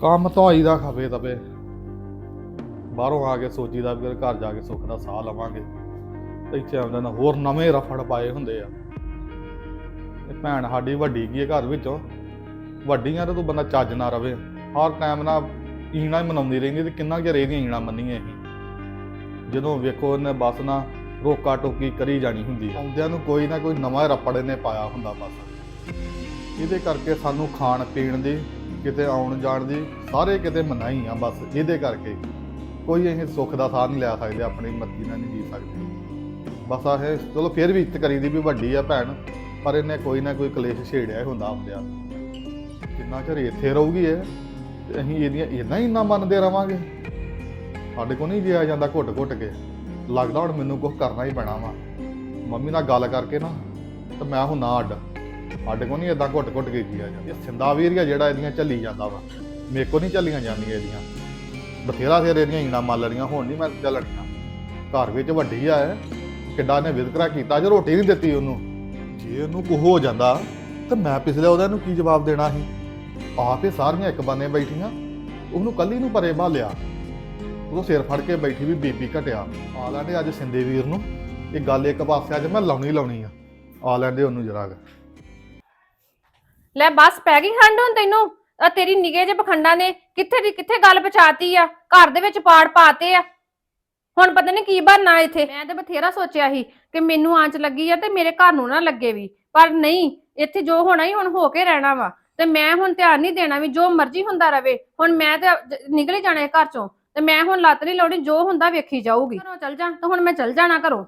ਕੰਮ ਤਾਂ ਆਈ ਦਾ ਖਵੇ ਤਵੇ। ਬਾਹਰੋਂ ਆ ਕੇ ਸੋਚੀਦਾ ਵੀ ਘਰ ਜਾ ਕੇ ਸੁੱਖ ਦਾ ਸਾਹ ਲਵਾਂਗੇ। ਇੱਥੇ ਆਉਂਦੇ ਨਾ ਹੋਰ ਨਵੇਂ ਰਫੜ ਪਾਏ ਹੁੰਦੇ ਆ। ਇਹ ਭੈਣ ਸਾਡੀ ਵੱਡੀ ਕੀ ਹੈ ਘਰ ਵਿੱਚੋਂ? ਵੱਡੀਆਂ ਤਾਂ ਤੂੰ ਬੰਦਾ ਚੱਜ ਨਾ ਰਵੇ। ਹਰ ਟਾਈਮ ਨਾ ਈਣਾ ਹੀ ਮਨਾਉਂਦੀ ਰਹਿੰਦੀ ਤੇ ਕਿੰਨਾ ਚਿਰ ਇਹਦੀਆਂ ਈਣਾ ਮੰਨੀਏ ਅਸੀਂ। ਜਦੋਂ ਵੇਖੋ ਇਹਨੇ ਬਸ ਨਾ ਰੋਕਾ ਟੋਕੀ ਕਰੀ ਜਾਣੀ ਹੁੰਦੀ ਆ। ਆਉਂਦਿਆਂ ਨੂੰ ਕੋਈ ਨਾ ਕੋਈ ਨਵਾਂ ਰਫੜ ਇਹਨੇ ਪਾਇਆ ਹੁੰਦਾ ਬਸ। ਇਹਦੇ ਕਰਕੇ ਸਾਨੂੰ ਖਾਣ ਪੀਣ ਦੀ ਕਿਤੇ ਆਉਣ ਜਾਣ ਦੀ ਸਾਰੇ ਕਿਤੇ ਮਨਾਹੀ ਆ ਬਸ, ਇਹਦੇ ਕਰਕੇ ਕੋਈ ਅਸੀਂ ਸੁੱਖ ਦਾ ਸਾਹ ਨਹੀਂ ਲੈ ਸਕਦੇ, ਆਪਣੀ ਮਰਜ਼ੀ ਨਾਲ ਨਹੀਂ ਜੀ ਸਕਦੇ। ਬਸ ਆਹ ਚਲੋ ਫਿਰ ਵੀ ਇੱਜ਼ਤ ਕਰੀਦੀ ਵੀ ਵੱਡੀ ਆ ਭੈਣ, ਪਰ ਇਹਨੇ ਕੋਈ ਨਾ ਕੋਈ ਕਲੇਸ਼ ਛੇੜਿਆ ਹੀ ਹੁੰਦਾ ਆਪਦੇ ਆਪ ਜਿੰਨਾ ਚਿਰ ਇੱਥੇ ਰਹੂਗੀ ਇਹ, ਤੇ ਅਸੀਂ ਇਹਦੀਆਂ ਇਦਾਂ ਹੀ ਨਾ ਮੰਨਦੇ ਰਵਾਂਗੇ। ਸਾਡੇ ਕੋਲ ਨਹੀਂ ਜਿਆ ਜਾਂਦਾ ਘੁੱਟ ਘੁੱਟ ਕੇ। ਲੱਗਦਾ ਹੁਣ ਮੈਨੂੰ ਕੁਝ ਕਰਨਾ ਹੀ ਪੈਣਾ ਵਾ। ਮੰਮੀ ਨਾਲ ਗੱਲ ਕਰਕੇ ਨਾ, ਤੇ ਮੈਂ ਹੁਣ ਨਾ ਅੱਡ। ਸਾਡੇ ਕੋਲ ਨਹੀਂ ਇਦਾਂ ਘੁੱਟ ਘੁੱਟ ਕੇ ਜੀਆ ਜਾਂਦਾ ਇਹ ਸਿੰਦਾ ਵੀਰੀਆ ਜਿਹੜਾ ਇਹਦੀਆਂ ਚੱਲੀ ਜਾਂਦਾ ਵਾ। ਮੇਰੇ ਕੋਲ ਨਹੀਂ ਚੱਲੀਆਂ ਜਾਂਦੀਆਂ ਇਹਦੀਆਂ। ਬਥੇਰਾ ਫੇਰ ਇਹਦੀਆਂ ਈਣਾ ਮੰਨ ਲੈਣੀਆਂ ਹੁਣ ਨਹੀਂ ਮੈਂ ਚੱਲਣੀਆਂ ਘਰ ਵਿੱਚ ਵੱਡੀ ਆ ਕਿੱਡਾ ਨੇ ਵਿਤਕਰਾ ਕੀਤਾ, ਜੇ ਰੋਟੀ ਨਹੀਂ ਦਿੱਤੀ ਉਹਨੂੰ। ਜੇ ਉਹਨੂੰ ਕੁਝ ਹੋ ਜਾਂਦਾ, ਤਾਂ ਮੈਂ ਪਿਛਲੇ ਉਹਦਾ ਨੂੰ ਕੀ ਜਵਾਬ ਦੇਣਾ ਸੀ? ਆਪੇ ਸਾਰੀਆਂ ਇੱਕ ਬੰਨੇ ਬੈਠੀਆਂ, ਉਹਨੂੰ ਕੱਲੀ ਨੂੰ ਪਰੇ ਭਾਲਿਆ। ਉਹ ਸਿਰ ਫੜ ਕੇ ਬੈਠੀ ਵੀ ਬੀਬੀ ਘਟਿਆ। ਆ ਲੈਂਦੇ ਅੱਜ ਸਿੰਦੇ ਵੀਰ ਨੂੰ। ਇਹ ਗੱਲ ਇੱਕ ਪਾਸੇ ਅੱਜ ਮੈਂ ਲਾਉਣੀ ਲਾਉਣੀ ਆ। ਆ ਲੈਂਦੇ ਉਹਨੂੰ ਜਰਾ ਕੁ। ਲੈ ਬਸ ਪੈ ਗਈ ਖੰਡ ਹੁਣ ਤੈਨੂੰ? ਆ ਤੇਰੀ ਨਿਗੇ ਜੇ ਪਖੰਡਾਂ ਨੇ ਕਿੱਥੇ ਦੀ ਕਿੱਥੇ ਗੱਲ ਪਹੁੰਚਾਤੀ ਆ? ਘਰ ਦੇ ਵਿੱਚ ਪਾੜ ਪਾਤੇ ਆ। ਹੁਣ ਪਤਾ ਨਹੀਂ ਕੀ ਬਣਨਾ ਇੱਥੇ। ਮੈਂ ਤੇ ਬਥੇਰਾ ਸੋਚਿਆ ਸੀ ਕਿ ਮੈਨੂੰ ਆਂਚ ਲੱਗੀ ਆ ਤੇ ਮੇਰੇ ਘਰ ਨੂੰ ਨਾ ਲੱਗੇ ਵੀ। ਪਰ ਨਹੀਂ, ਇੱਥੇ ਜੋ ਹੋਣਾ ਹੀ ਹੁਣ ਹੋ ਕੇ ਰਹਿਣਾ ਵਾ। ਤੇ ਮੈਂ ਹੁਣ ਧਿਆਨ ਨਹੀਂ ਦੇਣਾ ਵੀ ਜੋ ਮਰਜ਼ੀ ਹੁੰਦਾ ਰਵੇ। ਹੁਣ ਮੈਂ ਤੇ ਜ- ਨਿਕਲ ਹੀ ਜਾਣਾ ਘਰ ਚੋਂ। ਤੇ ਮੈਂ ਹੁਣ ਲੱਤ ਨਹੀਂ ਲਾਉਣੀ, ਜੋ ਹੁੰਦਾ ਵੇਖੀ ਜਾਊਗੀ। ਘਰੋਂ ਚੱਲ ਜਾ। ਤੇ ਹੁਣ ਮੈਂ ਚੱਲ ਜਾਣਾ ਘਰੋਂ।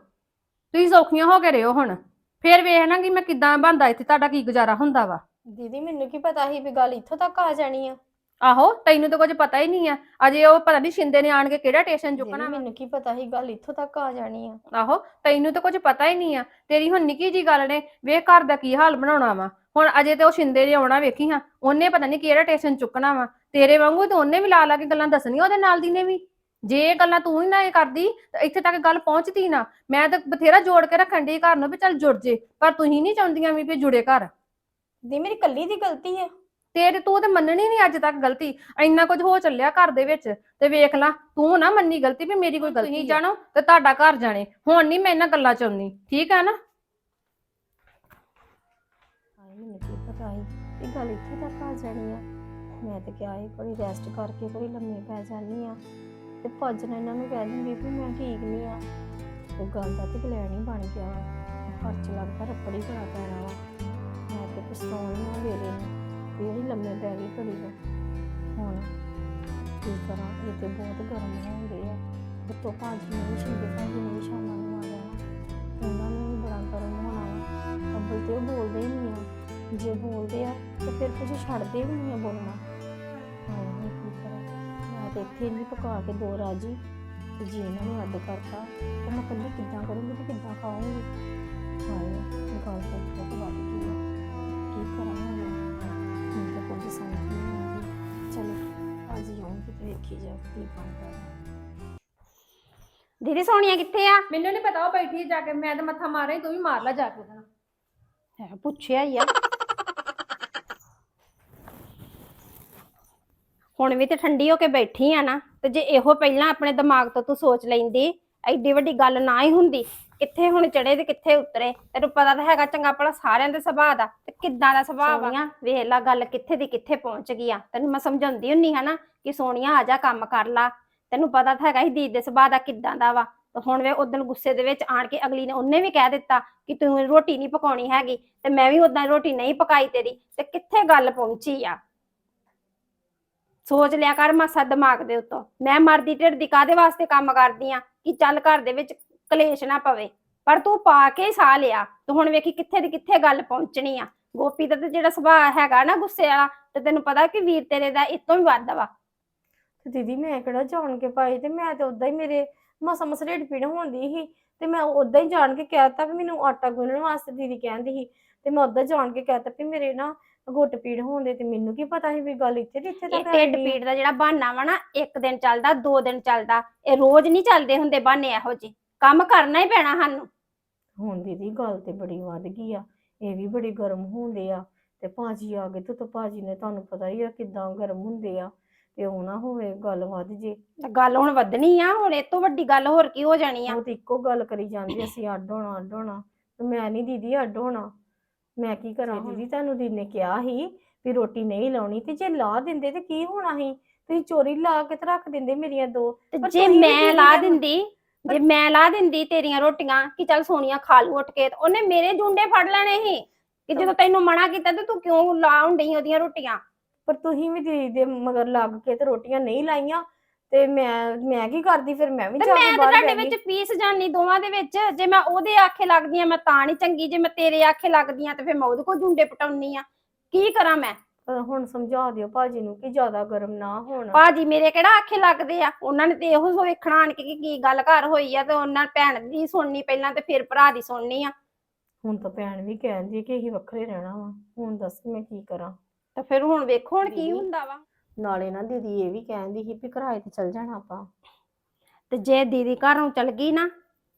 ਤੁਸੀਂ ਸੌਖੀਆਂ ਹੋ ਕੇ ਰਹੋ ਹੁਣ। ਫੇਰ ਵੇਖਣਾ ਕਿ ਮੈਂ ਕਿੱਦਾਂ ਬੰਦਾ ਇੱਥੇ, ਤੁਹਾਡਾ ਕੀ ਗੁਜ਼ਾਰਾ ਹੁੰਦਾ ਵਾ। ਦੀਦੀ ਮੈਨੂੰ ਕੀ ਪਤਾ ਸੀ ਵੀ ਗੱਲ ਇੱਥੋਂ ਤੱਕ ਆ ਜਾਣੀ ਆ? ਆਹੋ ਤੈਨੂੰ ਤਾਂ ਕੁਝ ਪਤਾ ਹੀ ਨਹੀਂ ਆ। ਅਜੇ ਉਹ ਪਤਾ ਨਹੀਂ ਸ਼ਿੰਦੇ ਨੇ ਆਣ ਕੇ ਕਿਹੜਾ ਟੇਸ਼ਨ ਦੀਦੀ ਚੁੱਕਣਾ ਵਾ। ਮੈਨੂੰ ਕੀ ਪਤਾ ਸੀ ਗੱਲ ਇੱਥੋਂ ਤੱਕ ਆ ਜਾਣੀ ਆ? ਆਹੋ ਤੈਨੂੰ ਤਾਂ ਕੁਝ ਪਤਾ ਹੀ ਨਹੀਂ ਆ। ਤੇਰੀ ਹੁਣ ਨਿੱਕੀ ਜੀ ਗੱਲ ਨੇ ਵੇਖ ਘਰ ਦਾ ਕੀ ਹਾਲ ਬਣਾਉਣਾ ਵਾ? ਹੁਣ ਅਜੇ ਤੇ ਉਹ ਸ਼ਿੰਦੇ ਨੇ ਆਉਣਾ ਵੇਖੀ ਹਾਂ। ਉਹਨੇ ਪਤਾ ਨਹੀਂ ਕਿਹੜਾ ਟੇਸ਼ਨ ਚੁੱਕਣਾ ਵਾ। ਤੇਰੇ ਵਾਂਗੂ ਤੇ ਉਹਨੇ ਵੀ ਲਾ ਲਾ ਕੇ ਗੱਲਾਂ ਦੱਸਣੀਆਂ ਉਹਦੇ ਨਾਲ ਦੀ ਨੇ ਵੀ। ਜੇ ਇਹ ਗੱਲਾਂ ਤੂੰ ਹੀ ਨਾ ਇਹ ਕਰਦੀ ਤਾਂ ਇੱਥੇ ਤੱਕ ਗੱਲ ਪਹੁੰਚਦੀ ਨਾ। ਮੈਂ ਤਾਂ ਬਥੇਰਾ ਜੋੜ ਕੇ ਰੱਖਣ ਦੀ ਘਰ ਨੂੰ ਵੀ ਚੱਲ ਜੁੜ ਜੇ। ਪਰ ਤੁਸੀਂ ਨਹੀਂ ਚਾਹੁੰਦੀਆਂ ਵੀ ਵੀ ਜੁੜੇ ਘਰ। ਦੀ ਮੇਰੀ ਕੱਲੀ ਦੀ ਗਲਤੀ ਆ। ਤੇਰੇ ਤੂੰ ਤੇ ਮੰਨਣੀ ਨਹੀਂ ਅੱਜ ਤੱਕ ਗਲਤੀ। ਇੰਨਾ ਕੁਝ ਹੋ ਚੱਲਿਆ ਘਰ ਦੇ ਵਿੱਚ ਤੇ ਵੇਖ ਲਾ ਤੂੰ ਨਾ ਮੰਨੀ ਗਲਤੀ ਵੀ ਮੇਰੀ ਕੋਈ ਗਲਤੀ ਨਹੀਂ ਜਾਣੋ ਤੇ ਤੁਹਾਡਾ ਘਰ ਜਾਣੇ। ਹੁਣ ਨਹੀਂ ਮੈਂ ਇਹਨਾਂ ਗੱਲਾਂ ਚ ਠੀਕ ਆ ਨਾ? ਹਾਏ ਮੈਨੂੰ ਕੀ ਪਤਾ ਸੀ ਇਹ ਗੱਲ ਇੱਥੋਂ ਤੱਕ ਆ ਜਾਣੀ ਆ। ਮੈਂ ਤੇ ਕਿਹਾ ਸੀ ਕੋਈ ਰੈਸਟ ਕਰਕੇ ਕੋਈ ਲੰਮੇ ਪੈ ਜਾਨੀ ਆ। ਤੇ ਭੱਜ ਨਾ ਇਹਨਾਂ ਨੂੰ ਕਹਿ ਦਿੰਦੀ ਵੀ ਮੈਂ ਠੀਕ ਨਹੀਂ ਆ। ਉਹ ਗੱਲ ਦਾ ਤੇ ਪਲਾਨ ਹੀ ਬਣ ਗਿਆ ਵਾ। ਖਰਚ ਲੱਗਦਾ ਰੱਪੜੀ ਬੜਾ ਪੈਣਾ ਵਾ। ਮੈਂ ਤੇ ਪਛਤਾਉਣੀ ਆ ਵੇਲੇ ਨੂੰ। ਵੀ ਲੰਮੇ ਪੈ ਗਈ ਘੜੀ ਨੂੰ ਹੁਣ ਕੀ ਕਰਾਂ? ਇਹ ਤੇ ਬਹੁਤ ਗਰਮ ਹੁੰਦੇ ਆ। ਉੱਤੋਂ ਭਾਜੀ ਨੂੰ ਵੀ ਸ਼ਿੰਦੇ ਭਾਜੀ ਨੂੰ ਵੀ ਸ਼ਾਮਾਂ ਨੂੰ ਆ ਜਾਣਾ। ਉਹਨਾਂ ਨੂੰ ਵੀ ਬੜਾ ਗਰਮ ਹੋਣਾ ਵਾ। ਅੱਬਲ ਤੇ ਉਹ ਬੋਲਦੇ ਹੀ ਨਹੀਂ ਆ। ਜੇ ਬੋਲਦੇ ਆ, ਤਾਂ ਫਿਰ ਕੁਝ ਛੱਡਦੇ ਵੀ ਨਹੀਂ ਆ ਬੋਲਣਾ। ਹਾਂ ਕੀ ਕਰਾਂ? ਮੈਂ ਤੇ ਇੱਥੇ ਨਹੀਂ ਪਕਾ ਕੇ ਦੋ ਰਾਜੀ। ਤੇ ਜੇ ਇਹਨਾਂ ਨੂੰ ਅੱਡ ਕਰਤਾ, ਤਾਂ ਮੈਂ ਕੱਲੀ ਕਿੱਦਾਂ ਕਰੂੰਗੀ ਤੇ ਕਿੱਦਾਂ ਖਾਊਂਗੀ? ਹਾਏ, ਇਹ ਗੱਲ ਤਾਂ ਬਹੁਤ ਵੱਧ ਕਰਾਂ ਹੁਣ ਮੈਨੂੰ ਤਾਂ ਕੁਝ ਸਮਝ ਨਹੀਂ ਆਉਂਦੀ ਚਲੋ ਅੱਜ ਆਉਂਗੀ ਤੇ ਵੇਖੀ ਜਾ ਕੀ ਬਣਦਾ ਦੀਦੀ ਸੋਨੀਆ ਕਿੱਥੇ ਆ? ਮੈਨੂੰ ਨਹੀਂ ਪਤਾ ਉਹ ਬੈਠੀ ਜਾ ਕੇ। ਮੈਂ ਤੇ ਮੱਥਾ ਮਾਰਿਆ ਤੂੰ ਵੀ ਮਾਰ ਲੈ ਜਾ ਕੇ ਉਹਦਾ ਹੈ ਪੁੱਛਿਆ ਹੀ ਆ। ਹੁਣ ਵੀ ਤੇ ਠੰਡੀ ਹੋ ਕੇ ਬੈਠੀ ਆ ਨਾ ਤੇ ਜੇ ਇਹੋ ਪਹਿਲਾਂ ਆਪਣੇ ਦਿਮਾਗ ਤੋਂ ਤੂੰ ਸੋਚ ਲੈਂਦੀ ਐਡੀ ਵੱਡੀ ਗੱਲ ਨਾ ਹੀ ਹੁੰਦੀ। ਕਿੱਥੇ ਹੁਣ ਚੜੇ ਤੇ ਕਿੱਥੇ ਉਤਰੇ? ਤੈਨੂੰ ਪਤਾ ਤਾਂ ਹੈਗਾ ਚੰਗਾ ਭਲਾ ਸਾਰਿਆਂ ਦੇ ਸੁਭਾਅ ਦਾ ਤੇ ਕਿੱਦਾਂ ਦਾ ਸੁਭਾਅ ਆ ਵੇਖ ਲਾ ਗੱਲ ਕਿੱਥੇ ਦੀ ਕਿੱਥੇ ਪਹੁੰਚ ਗਈ ਆ। ਤੈਨੂੰ ਮੈਂ ਸਮਝਾਉਂਦੀ ਹੁੰਨੀ ਹਾਂ ਕਿ ਸੋਨੀਆ, ਆ ਜਾ ਕੰਮ ਕਰ ਲਾ। ਤੈਨੂੰ ਪਤਾ ਤਾਂ ਹੈਗਾ ਹੀ ਦੀਦ ਦੇ ਸੁਭਾਅ ਦਾ ਕਿੱਦਾਂ ਦਾ ਵਾ। ਤੇ ਹੁਣ ਵੇ ਉਦੋਂ ਗੁੱਸੇ ਦੇ ਵਿੱਚ ਆਣ ਕੇ ਅਗਲੀ ਨੇ ਉਹਨੇ ਵੀ ਕਹਿ ਦਿੱਤਾ ਕਿ ਤੂੰ ਰੋਟੀ ਨਹੀਂ ਪਕਾਉਣੀ ਹੈਗੀ ਤੇ ਮੈਂ ਵੀ ਉਦਾਂ ਰੋਟੀ ਨਹੀਂ ਪਕਾਈ ਤੇਰੀ ਤੇ ਕਿੱਥੇ ਗੱਲ ਪਹੁੰਚੀ ਆ। ਸੋਚ ਲਿਆ ਕਰ ਮਾਸਾ ਦਿਮਾਗ ਦੇ ਉੱਤੋਂ। ਮੈਂ ਮਰਦੀ ਢਿੱਡ ਦੀ ਕਾਦੇ ਵਾਸਤੇ ਕੰਮ ਕਰਦੀ ਆ? ਕਿ ਚੱਲ ਘਰ ਦੇ ਵਿੱਚ ਕਲੇਸ਼ ਨਾ ਪਵੇ। ਪਰ ਤੂੰ ਪਾ ਕੇ ਹੀ ਸਾਹ ਲਿਆ। ਤੂੰ ਹੁਣ ਵੇਖੀ ਕਿੱਥੇ ਦੀ ਕਿੱਥੇ ਗੱਲ ਪਹੁੰਚਣੀ ਆ। ਗੋਪੀ ਦਾ ਤੇ ਜਿਹੜਾ ਸੁਭਾਅ ਹੈਗਾ ਨਾ ਗੁੱਸੇ ਵਾਲਾ, ਤੇ ਤੈਨੂੰ ਪਤਾ ਕਿ ਵੀਰ ਤੇਰੇ ਦਾ ਇਤੋਂ ਵੀ ਵੱਧ ਵਾ। ਤੇ ਦੀਦੀ ਮੈਂ ਕਿਹੜਾ ਜਾਣ ਕੇ ਪਾਈ ਤੇ ਮੈਂ ਤੇ ਉਦਾਂ ਹੀ ਮੇਰੇ ਮਸਾ ਮਸਾ ਢਿੱਡ ਪੀੜ ਹੁੰਦੀ ਸੀ। ਤੇ ਮੈਂ ਉਦਾਂ ਹੀ ਜਾਣ ਕੇ ਕਹਿਤਾ ਵੀ ਮੈਨੂੰ ਆਟਾ ਗੁੰਨਣ ਵਾਸਤੇ ਦੀਦੀ ਕਹਿੰਦੀ ਸੀ। ਤੇ ਮੈਂ ਉਦਾਂ ਜਾਣ ਕੇ ਕਹਿਤਾ ਵੀ ਮੇਰੇ ਨਾ ਗੁੱਟ ਪੀੜ ਹੁੰਦੇ ਤੇ ਮੈਨੂੰ ਕੀ ਪਤਾ ਸੀ ਵੀ ਗੱਲ ਇੱਥੇ ਦੀ ਇੱਥੇ ਇਹ ਤੱਕ ਢਿੱਡ ਪੀੜ ਦਾ ਜਿਹੜਾ ਬਹਾਨਾ ਵਾ ਨਾ ਇੱਕ ਦਿਨ ਚੱਲਦਾ ਦੋ ਦਿਨ ਚੱਲਦਾ ਇਹ ਰੋਜ਼ ਨਹੀਂ ਚੱਲਦੇ ਹੁੰਦੇ ਬਹਾਨੇ ਇਹੋ ਜਿਹੇ। ਕੰਮ ਕਰਨਾ ਹੀ ਪੈਣਾ ਸਾਨੂੰ। ਹੁਣ ਦੀਦੀ ਗੱਲ ਤੇ ਬੜੀ ਵੱਧ ਗਈ ਆ ਇਹ ਵੀ ਬੜੀ ਗਰਮ ਹੁੰਦੇ ਆ। ਤੇ ਭਾਜੀ ਆ ਗਏ ਤੇ ਤਾਂ ਭਾਜੀ ਨੇ ਤੁਹਾਨੂੰ ਪਤਾ ਹੀ ਆ ਕਿਦਾਂ ਗਰਮ ਹੁੰਦੇ ਆ ਤੇ ਉਹ ਨਾ ਹੋਵੇ ਗੱਲ ਵੱਧ ਜੇ। ਤਾਂ ਗੱਲ ਹੁਣ ਵਧਣੀ ਆ ਹੁਣ ਇਹ ਤੋਂ ਵੱਡੀ ਗੱਲ ਹੋਰ ਕੀ ਹੋ ਜਾਣੀ ਆ। ਉਹ ਤੇ ਇੱਕੋ ਗੱਲ ਕਰੀ ਜਾਂਦੀ ਅਸੀਂ ਅੱਡ ਹੋਣਾ ਅੱਡ ਹੋਣਾ। ਤੇ ਮੈਂ ਨਹੀਂ ਦੀਦੀ ਅੱਡ ਹੋਣਾ। ਮੈਂ ਕੀ ਕਰਾਂ ਦੀਦੀ? ਤੁਹਾਨੂੰ ਦੀਦੀ ਨੇ ਕਿਹਾ ਸੀ ਵੀ ਰੋਟੀ ਨਹੀਂ ਲਾਉਣੀ। ਤੇ ਜੇ ਲਾ ਦਿੰਦੇ ਤੇ ਕੀ ਹੋਣਾ ਸੀ? ਤੁਸੀਂ ਚੋਰੀ ਲਾ ਕੇ ਤੇ ਰੱਖ ਦਿੰਦੇ ਮੇਰੀਆਂ ਦੋ। ਪਰ ਜੇ ਤੁਸੀਂ ਮੈਂ ਦੀਦੀ ਲਾ ਦਿੰਦੀ ਜੇ ਮੈਂ ਲਾ ਦਿੰਦੀ ਤੇਰੀਆਂ ਰੋਟੀਆਂ ਕਿ ਚੱਲ ਸੋਨੀਆ ਖਾ ਲੂ ਉੱਠ ਕੇ ਤੇ ਉਹਨੇ ਮੇਰੇ ਜੁੰਡੇ ਫੜ ਲੈਣੇ ਸੀ। ਕਿ ਜਦੋਂ ਤੈਨੂੰ ਮਨਾ ਕੀਤਾ ਤੇ ਤੂੰ ਕਿਉਂ ਲਾਉਣ ਡਈ ਉਹਦੀਆਂ ਰੋਟੀਆਂ? ਪਰ ਤੁਸੀਂ ਵੀ ਦੀਦੀ ਦੇ ਮਗਰ ਲੱਗ ਕੇ ਤੇ ਰੋਟੀਆਂ ਨਹੀਂ ਲਾਈਆਂ। ਤੇ ਮੈਂ ਮੈਂ ਕੀ ਕਰਦੀ ਫਿਰ? ਮੈਂ ਵੀ ਤੇ ਜਾ ਮੈਂ ਕੇ ਤਾਂ ਬਾਹਰ ਤੁਹਾਡੇ ਬਹਿ ਵਿੱਚ ਗਈ। ਪੀਸ ਜਾਨੀ ਦੋਵਾਂ ਦੇ ਵਿੱਚ। ਜੇ ਮੈਂ ਉਹਦੇ ਆਖੇ ਲੱਗਦੀ ਆ ਮੈਂ ਤਾਂ ਨਹੀਂ ਚੰਗੀ। ਜੇ ਮੈਂ ਤੇਰੇ ਆਖੇ ਲੱਗਦੀ ਆ ਤੇ ਫਿਰ ਮੈਂ ਉਹਦੇ ਕੋਲ ਜੁੰਡੇ ਪਟਾਉਣੀ ਆ। ਕੀ ਕਰਾਂ ਮੈਂ? ਹੁਣ ਸਮਝਾ ਦਿਓ ਭਾਜੀ ਨੂੰ ਕਿ ਜ਼ਿਆਦਾ ਗਰਮ ਨਾ ਹੋਣ। ਭਾਜੀ ਮੇਰੇ ਕਿਹੜਾ ਆਖੇ ਲੱਗਦੇ ਆ? ਉਹਨਾਂ ਨੇ ਤੇ ਇਹੋ ਵੇਖਣਾ ਆਣ ਕੇ ਕਿ ਕੀ ਗੱਲ ਘਰ ਹੋਈ ਆ ਤੇ ਉਹਨਾਂ ਭੈਣ ਦੀ ਸੁਣਨੀ ਪਹਿਲਾਂ ਤੇ ਫਿਰ ਭਰਾ ਦੀ ਸੁਣਨੀ ਆ। ਹੁਣ ਤਾਂ ਭੈਣ ਵੀ ਕਹਿੰਦੀ ਕਿ ਅਸੀਂ ਵੱਖਰੇ ਰਹਿਣਾ ਵਾ। ਹੁਣ ਦੱਸ ਮੈਂ ਕੀ ਕਰਾਂ। ਤੇ ਫਿਰ ਹੁਣ ਵੇਖੋ ਹੁਣ ਕੀ। ਹੁੰਦਾ ਵਾ। ਨਾਲੇ ਨਾ ਦੀਦੀ ਇਹ ਵੀ ਕਹਿੰਦੀ ਸੀ ਵੀ ਕਿਰਾਏ ਤੇ ਚਲ ਜਾਣਾ ਆਪਾਂ। ਤੇ ਜੇ ਦੀਦੀ ਘਰੋਂ ਚਲ ਗਈ ਨਾ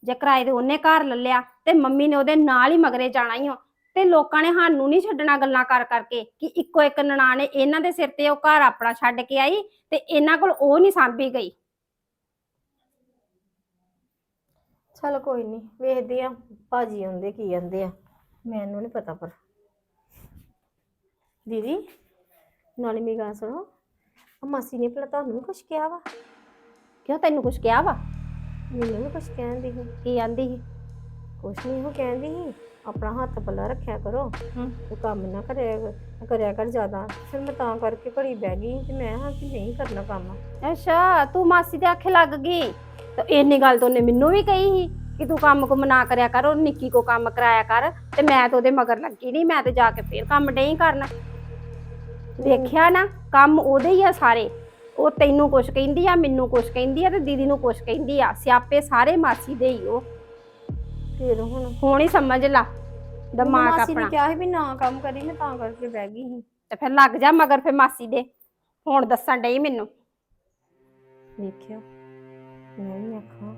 ਜੇ ਕਿਰਾਏ ਤੇ ਉਹਨੇ ਘਰ ਲੈ ਲਿਆ ਤੇ ਮੰਮੀ ਨੇ ਉਹਦੇ ਨਾਲ ਹੀ ਮਗਰੇ ਜਾਣਾ ਹੀ ਹੋ ਤੇ ਲੋਕਾਂ ਨੇ ਸਾਨੂੰ ਨਹੀਂ ਛੱਡਣਾ ਗੱਲਾਂ ਕਰ ਕਰਕੇ ਕਿ ਇੱਕੋ ਇੱਕ ਨਨਾਣ ਇਹਨਾਂ ਦੇ ਸਿਰ ਤੇ ਉਹ ਘਰ ਆਪਣਾ ਛੱਡ ਕੇ ਆਈ ਤੇ ਇਹਨਾਂ ਕੋਲ ਉਹ ਨਹੀਂ ਸਾਂਭੀ ਗਈ। ਚਲ ਕੋਈ ਨਹੀਂ ਵੇਖਦੇ ਆ ਭਾਜੀ ਆਉਂਦੇ ਕੀ ਕਹਿੰਦੇ ਆ ਮੈਨੂੰ ਨਹੀਂ ਪਤਾ ਪਰ। ਦੀਦੀ ਨਾਲੇ ਮੇਰੀ ਗੱਲ ਸੁਣੋ ਆ ਮਾਸੀ ਨੇ ਭਲਾ ਤੁਹਾਨੂੰ ਕੁਝ ਕਿਹਾ ਵਾ? ਕਿਉਂ ਤੈਨੂੰ ਕੁਝ ਕਿਹਾ ਵਾ? ਮੈਨੂੰ ਵੀ ਕੁਝ ਕਹਿੰਦੀ ਸੀ। ਕੀ ਆਂਦੀ ਸੀ? ਕੁਛ ਨਹੀਂ ਉਹ ਕਹਿੰਦੀ ਸੀ। ਆਪਣਾ ਹੱਥ ਪੱਲਾ ਰੱਖਿਆ ਕਰੋ। ਤੇ ਕੰਮ ਨਾ ਕਰਿਆ ਕਰ- ਕਰਿਆ ਕਰ ਜ਼ਿਆਦਾ। ਫਿਰ ਮੈਂ ਤਾਂ ਕਰਕੇ ਘੜੀ ਬਹਿ ਗਈ ਤੇ ਮੈਂ ਹਾਂ ਕਿ ਨਹੀਂ ਕਰਨਾ ਕੰਮ। ਅੱਛਾ ਤੂੰ ਮਾਸੀ ਦੇ ਆਖੇ ਲੱਗ ਗਈ? ਤੇ ਇੰਨੀ ਗੱਲ ਤਾਂ ਉਹਨੇ ਮੈਨੂੰ ਵੀ ਕਹੀ ਸੀ ਕਿ ਤੂੰ ਕੰਮ ਕੁਮ ਨਾ ਕਰਿਆ ਕਰ ਉਹ ਨਿੱਕੀ ਕੋ ਕੰਮ ਕਰਾਇਆ ਕਰ। ਤੇ ਮੈਂ ਤਾਂ ਉਹਦੇ ਮਗਰ ਲੱਗੀ ਨਹੀਂ ਮੈਂ ਤੇ ਜਾ ਕੇ ਫੇਰ ਕੰਮ ਨਹੀਂ ਕਰਨਾ। ਵੇਖਿਆ ਨਾ ਕੰਮ ਉਹਦੇ ਹੀ ਆ ਸਾਰੇ। ਉਹ ਤੈਨੂੰ ਕੁਛ ਕਹਿੰਦੀ ਆ ਮੈਨੂੰ ਕੁਛ ਕਹਿੰਦੀ ਆ ਤੇ ਦੀਦੀ ਨੂੰ ਕੁਛ ਕਹਿੰਦੀ ਆ। ਸਿਆਪੇ ਸਾਰੇ ਮਾਸੀ ਦੇ ਹੀ ਉਹ। ਫਿਰ ਹੁਣ? ਹੁਣ ਹੀ ਸਮਝ ਲਾ ਦਿਮਾਗ ਮਾਸੀ ਨੇ ਆਪਣਾ। ਕਿਹਾ ਸੀ ਵੀ ਨਾ ਕੰਮ ਕਰੀ ਮੈਂ ਤਾਂ ਕਰਕੇ ਬਹਿ ਗਈ ਸੀ। ਤੇ ਫਿਰ ਲੱਗ ਜਾ ਮਗਰ ਫਿਰ ਮਾਸੀ ਦੇ। ਹੁਣ ਦੱਸਣ ਡਈ ਮੈਨੂੰ। ਵੇਖਿਆ ਮੈਂ ਵੀ ਆਖਾਂ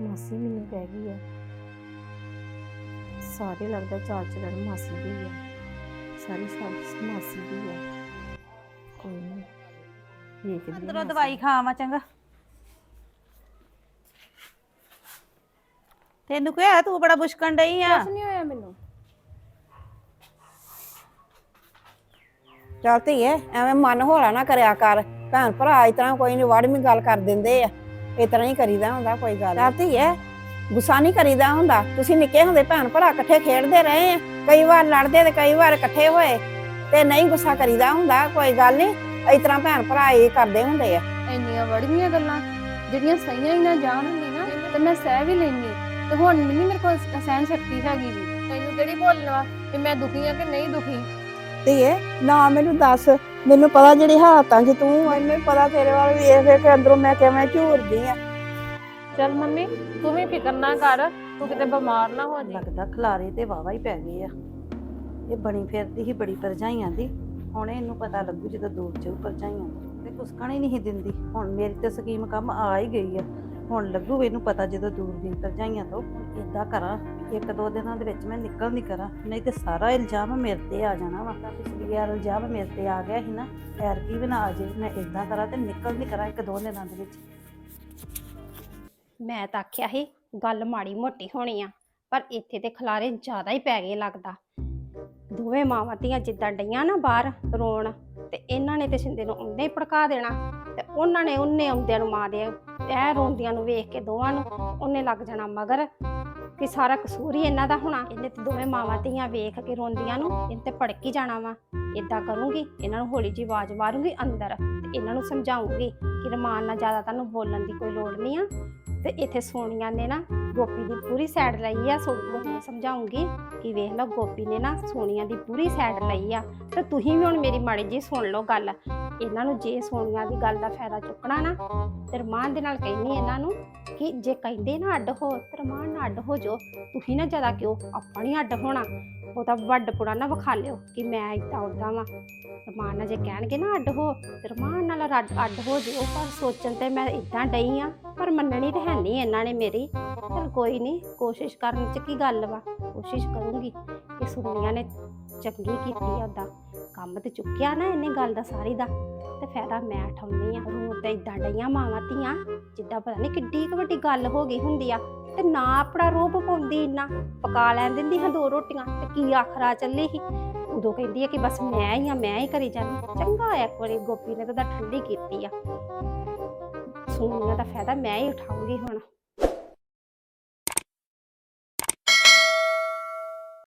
ਮਾਸੀ ਮੈਨੂੰ ਕਹਿ ਗਈ ਆ। ਸਾਰੇ ਲੱਗਦਾ ਚਾਰ ਚਰਨ ਮਾਸੀ ਦੀ ਆ। ਸਾਰੀ ਸਾਰੀ ਮਾਸੀ ਦੀ ਆ। ਕੋਈ ਨਹੀਂ ਵੇਖਦੀ ਅੰਦਰੋਂ। ਦਵਾਈ ਖਾਵਾਂ ਚੰਗਾ। ਤੈਨੂੰ ਕੀ ਹੋਇਆ ਤੂੰ ਬੜਾ ਬੁਸ਼ਕਣ ਡਈ ਆ। ਕੁਛ ਨਹੀਂ ਹੋਇਆ ਮੈਨੂੰ। ਚੱਲ ਧੀਏ ਐਵੇਂ ਮਨ ਹੌਲਾ ਨਾ ਕਰਿਆ ਕਰ। ਭੈਣ ਭਰਾ ਇਸ ਤਰ੍ਹਾਂ ਕੋਈ ਨਹੀਂ ਵੜਵੀਂ ਗੱਲ ਕਰ ਦਿੰਦੇ ਆ। ਇਸ ਤਰ੍ਹਾਂ ਹੀ ਕਰੀਦਾ ਹੁੰਦਾ ਕੋਈ ਗੱਲ ਚੱਲ ਧੀਏ ਗੁੱਸਾ ਨਹੀਂ ਕਰੀਦਾ ਹੁੰਦਾ। ਤੁਸੀਂ ਨਿੱਕੇ ਹੁੰਦੇ ਭੈਣ ਭਰਾ ਇਕੱਠੇ ਖੇਡਦੇ ਰਹੇ ਆ। ਕਈ ਵਾਰ ਲੜਦੇ ਤੇ ਕਈ ਵਾਰ ਇਕੱਠੇ ਹੋਏ। ਤੇ ਨਹੀਂ ਗੁੱਸਾ ਕਰੀਦਾ ਹੁੰਦਾ ਕੋਈ ਗੱਲ ਨਹੀਂ। ਇਸ ਤਰ੍ਹਾਂ ਭੈਣ ਭਰਾ ਇਹ ਕਰਦੇ ਹੁੰਦੇ ਆ। ਇੰਨੀਆਂ ਵੜੀਆਂ ਗੱਲਾਂ ਜਿਹੜੀਆਂ ਸਹੀਆਂ ਹੀ ਨਾ ਜਾਣ ਹੁੰਦੀ ਨਾ ਤੇ ਮੈਂ ਸਹਿ ਵੀ ਲੈਣੀ ਤੇ ਹੁਣ ਨਹੀਂ ਮੇਰੇ ਕੋਲ ਸਹਿਣ ਸ਼ਕਤੀ ਹੈਗੀ ਵੀ। ਤੈਨੂੰ ਕਿਹੜੀ ਬੋਲਣਾ ਵੀ ਮੈਂ ਦੁਖੀ ਆ ਕਿ ਨਹੀਂ ਦੁਖੀ? ਧੀਏ ਨਾ ਮੈਨੂੰ ਦੱਸ ਮੈਨੂੰ ਪਤਾ ਜਿਹੜੀ ਹਾਲਤਾਂ 'ਚ ਤੂੰ ਮੈਨੂੰ ਪਤਾ ਤੇਰੇ ਵੱਲ ਵੇਖ ਵੇਖ ਕੇ ਅੰਦਰੋਂ ਮੈਂ ਕਿਵੇਂ ਝੂਰਦੀ ਆ ਚੱਲ ਮੰਮੀ, ਤੂੰ ਵੀ ਫਿਕਰ ਨਾ ਕਰ, ਤੂੰ ਕਿਤੇ ਬਿਮਾਰ ਨਾ ਹੋ ਜੀ ਲੱਗਦਾ ਖਲਾਰੇ ਤੇ ਵਾਵਾ ਹੀ ਪੈ ਗਏ ਆ। ਇਹ ਬਣੀ ਫਿਰਦੀ ਸੀ ਬੜੀ ਪਰਜਾਈਆਂ ਦੀ। ਹੁਣ ਇਹਨੂੰ ਪਤਾ ਲੱਗੂ ਜਦੋਂ ਦੂਰ ਜਾਊ ਪਰਜਾਈਆਂ ਤੇ ਕੁਸਕਣ ਹੀ ਨਹੀਂ ਦਿੰਦੀ। ਹੁਣ ਮੇਰੀ ਤੇ ਸਕੀਮ ਕੰਮ ਆ ਹੀ ਗਈ ਆ। ਹੁਣ ਲੱਗੂ ਇਹਨੂੰ ਪਤਾ ਜਦੋਂ ਦੂਰ ਗਈ ਪਰਜਾਈਆਂ ਤੋਂ। ਇਦਾਂ ਕਰਾਂ, ਇੱਕ ਦੋ ਦਿਨਾਂ ਦੇ ਵਿੱਚ ਮੈਂ ਨਿਕਲ ਨਹੀਂ ਕਰਾਂ। ਨਹੀਂ ਤੇ ਸਾਰਾ ਇਲਜ਼ਾਮ ਮੇਰੇ ਤੇ ਆ ਜਾਣਾ ਵਾ। ਤਾਂ ਪਿਛਲੀ ਵਾਰ ਇਲਜ਼ਾਮ ਮੇਰੇ ਤੇ ਆ ਗਿਆ ਸੀ ਨਾ। ਐਰਕੀ ਵੀ ਨਾ ਆ ਜੇ ਮੈਂ ਇਦਾਂ ਕਰਾਂ ਤੇ ਨਿਕਲ ਨਹੀਂ ਕਰਾਂ ਇੱਕ ਦੋ ਦਿਨਾਂ ਦੇ ਵਿੱਚ। ਮੈਂ ਤਾਂ ਆਖਿਆ ਸੀ, ਗੱਲ ਮਾੜੀ ਮੋਟੀ ਹੋਣੀ ਆ, ਪਰ ਇੱਥੇ ਤੇ ਖਲਾਰੇ ਜ਼ਿਆਦਾ ਹੀ ਪੈ ਗਏ ਲੱਗਦਾ। ਦੋਵੇਂ ਮਾਵਾਂ ਧੀਆਂ ਜਿੱਦਾਂ ਡਈਆਂ ਨਾ ਬਾਹਰ ਰੋਣ, ਤੇ ਇਹਨਾਂ ਨੇ ਤੇ ਸਿੰਦੇ ਨੂੰ ਉਹਨੇ ਹੀ ਭੜਕਾ ਦੇਣਾ, ਤੇ ਉਹਨਾਂ ਨੇ ਉਹਨੇ ਆਉਂਦਿਆਂ ਨੂੰ ਮਾਂ ਦੇ ਐ ਰੋਂਦੀਆਂ ਨੂੰ ਵੇਖ ਕੇ ਦੋਵਾਂ ਨੂੰ ਉਹਨੇ ਲੱਗ ਜਾਣਾ ਮਗਰ ਕਿ ਸਾਰਾ ਕਸੂਰ ਹੀ ਇਹਨਾਂ ਦਾ ਹੋਣਾ। ਇਹਨੇ ਤੇ ਦੋਵੇਂ ਮਾਵਾਂ ਧੀਆਂ ਵੇਖ ਕੇ ਰੋਂਦੀਆਂ ਨੂੰ, ਇਹਨੇ ਤੇ ਭੜਕ ਹੀ ਜਾਣਾ ਵਾ। ਇਦਾਂ ਕਰੂੰਗੀ, ਇਹਨਾਂ ਨੂੰ ਹੌਲੀ ਜਿਹੀ ਆਵਾਜ਼ ਮਾਰੂੰਗੀ ਅੰਦਰ, ਤੇ ਇਹਨਾਂ ਨੂੰ ਸਮਝਾਉਂਗੀ ਕਿ ਰਮਾਨ ਨਾਲ ਜ਼ਿਆਦਾ ਤੁਹਾਨੂੰ ਬੋਲਣ ਦੀ ਕੋਈ ਲੋੜ ਨਹੀਂ ਆ। ਤੇ ਇੱਥੇ ਸੋਨੀਆ ਨੇ ਨਾ ਗੋਪੀ ਦੀ ਪੂਰੀ ਸਾਈਡ ਲਈ ਆ ਸੋਨੀਆ ਨੂੰ ਸਮਝਾਉਂਗੀ ਕਿ ਵੇਖ ਲਓ ਗੋਪੀ ਨੇ ਨਾ ਸੋਨੀਆ ਦੀ ਪੂਰੀ ਸਾਈਡ ਲਈ ਆ। ਤੇ ਤੁਸੀਂ ਵੀ ਹੁਣ ਮੇਰੀ ਮਾੜੀ ਜੀ ਸੁਣ ਲਓ ਗੱਲ। ਇਹਨਾਂ ਨੂੰ ਜੇ ਸੋਨੀਆ ਦੀ ਗੱਲ ਦਾ ਫਾਇਦਾ ਚੁੱਕਣਾ ਨਾ, ਤੇ ਰਮਾਨ ਦੇ ਨਾਲ ਕਹਿਨੀ ਇਹਨਾਂ ਨੂੰ ਕਿ ਜੇ ਕਹਿੰਦੇ ਨਾ ਅੱਡ ਹੋ ਤੇ ਰਮਾਨ ਨਾਲ ਅੱਡ ਹੋ ਜਾਓ, ਤੁਸੀਂ ਨਾ ਜ਼ਿਆਦਾ ਕਿਉਂ? ਆਪਾਂ ਨਹੀਂ ਅੱਡ ਹੋਣਾ। ਉਹ ਤਾਂ ਵੱਡ ਪੁੜਾ ਨਾ ਵਿਖਾ ਲਿਓ ਕਿ ਮੈਂ ਇਦਾਂ ਉਦਾਂ ਵਾਂ। ਰਮਾਨ ਨਾਲ ਜੇ ਕਹਿਣਗੇ ਨਾ ਅੱਡ ਹੋ ਤੇ ਨਾਲ ਰੱਡ ਅੱਡ ਹੋ ਜਾਓ, ਪਰ ਸੋਚਣ ਤੇ ਮੈਂ ਇਦਾਂ ਡਈ ਆ, ਪਰ ਮੰਨਣੀ ਤਾਂ ਹੈ ਨਹੀਂ ਇਹਨਾਂ ਨੇ ਮੇਰੀ। ਚਲ ਕੋਈ ਨਹੀਂ ਕੋਸ਼ਿਸ਼ ਕਰਨ ਚ ਕੀ ਗੱਲ ਵਾ? ਕੋਸ਼ਿਸ਼ ਕਰੂੰਗੀ ਕਿ ਸੁਣੀਆਂ ਨੇ ਚੰਗੀ ਕੀਤੀ ਆ ਉਦਾਂ ਕੰਮ ਤੇ ਚੁੱਕਿਆ ਨਾ ਇਹਨੇ ਗੱਲ ਦਾ ਸਾਰੀ ਦਾ, ਤੇ ਫਾਇਦਾ ਮੈਂ ਉਠਾਉਣੀ ਆ ਰੂਹ ਤੇ ਇਦਾਂ ਡਈਆਂ ਮਾਵਾਂ ਧੀਆਂ, ਜਿੱਦਾਂ ਪਤਾ ਨਹੀਂ ਕਿੱਡੀ ਕੁ ਵੱਡੀ ਗੱਲ ਹੋ ਗਈ ਹੁੰਦੀ ਆ, ਤੇ ਨਾ ਆਪਣਾ ਰੂਪ ਪਾਉਂਦੀ ਇੰਨਾ, ਪਕਾ ਲੈਣ ਦਿੰਦੀ ਹਾਂ ਦੋ ਰੋਟੀਆਂ, ਤੇ ਕੀ ਆਖਰਾ ਚੱਲੀ ਸੀ। ਉਦੋਂ ਕਹਿੰਦੀ ਆ ਕਿ ਬਸ ਮੈਂ ਹੀ ਆ, ਮੈਂ ਹੀ ਕਰੀ ਜਾਣੀ ਚੰਗਾ ਹੋਇਆ ਇੱਕ ਵਾਰੀ, ਗੋਪੀ ਨੇ ਤਾਂ ਉਹਦਾ ਠੰਡੀ ਕੀਤੀ ਆ। ਸੁਣਨ ਦਾ ਫਾਇਦਾ ਮੈਂ ਹੀ ਉਠਾਉਂਗੀ ਹੁਣ।